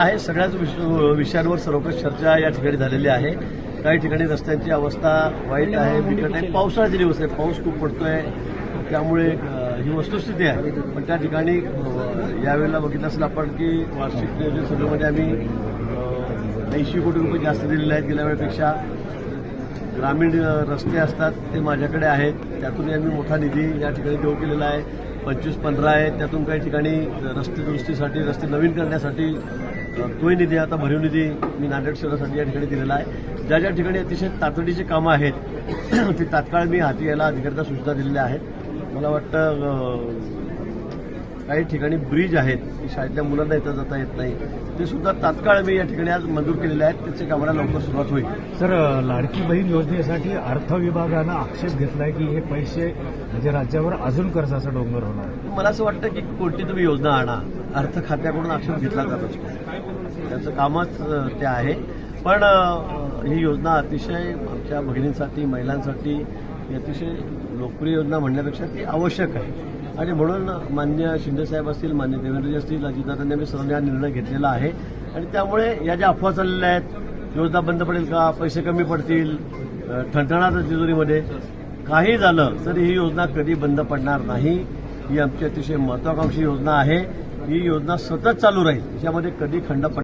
आहे. सगळ्याच विष- विषयांवर सर्वकष चर्चा या ठिकाणी झालेली आहे. काही ठिकाणी रस्त्यांची अवस्था वाईट आहे. बिकट आहे पावसाळ्याचे दिवस आहे पाऊस खूप पडतोय. त्यामुळे ही वस्तुस्थिती आहे. पण त्या ठिकाणी यावेळेला बघितलं असेल आपण की वार्षिक नियोजन सभेमध्ये आम्ही ऐंशी कोटी रुपये जास्त दिलेले आहेत गेल्या वेळेपेक्षा. ग्रामीण रस्ते असतात ते माझ्याकडे आहेत. त्यातूनही आम्ही मोठा निधी या ठिकाणी देऊ केलेला आहे. पंचवीस पंधरा आहे त्यातून काही ठिकाणी रस्ते दुरुस्तीसाठी रस्ते नवीन करण्यासाठी तोही निधी आता भरीव निधी मी नांदेड शहरासाठी या ठिकाणी दिलेला आहे. ज्या ज्या ठिकाणी अतिशय तातडीची कामं आहेत ती तात्काळ मी हाती यायला अधिकाऱ्यांना सूचना दिलेल्या आहेत. मला वाटतं काही ठिकाणी ब्रिज आहेत की शाळेतल्या मुलांना येता जाता येत नाही. ते सुद्धा तात्काळ मी या ठिकाणी आज मंजूर केलेले आहेत. त्याच्या कामाला लवकर सुरुवात होईल. सर लाडकी बहीण योजनेसाठी अर्थ विभागानं आक्षेप घेतलाय की हे पैसे म्हणजे राज्यावर अजून कर्जाचा डोंगर होणार. मला असं वाटतं की कोणती तुम्ही योजना आणा. अर्थ खात्याकडून आक्षेप घेतला जात असतो. त्याचं कामच ते आहे. पण ही योजना अतिशय आमच्या भगिनींसाठी महिलांसाठी ही अतिशय लोकप्रिय योजना म्हणण्यापेक्षा ती आवश्यक आहे. आणि म्हणून मान्य शिंदेसाहेब असतील मान्य देवेंद्रजी असतील अजितदादांनी आम्ही सर्वांनी हा निर्णय घेतलेला आहे. आणि त्यामुळे या ज्या अफवा चाललेल्या आहेत योजना बंद पडेल का पैसे कमी पडतील अ, तिजोरीमध्ये काही झालं तरी ही योजना कधी बंद पडणार नाही ही आमची अतिशय महत्वाकांक्षी योजना आहे. ही योजना सतत चालू राहील याच्यामध्ये कधी खंड पड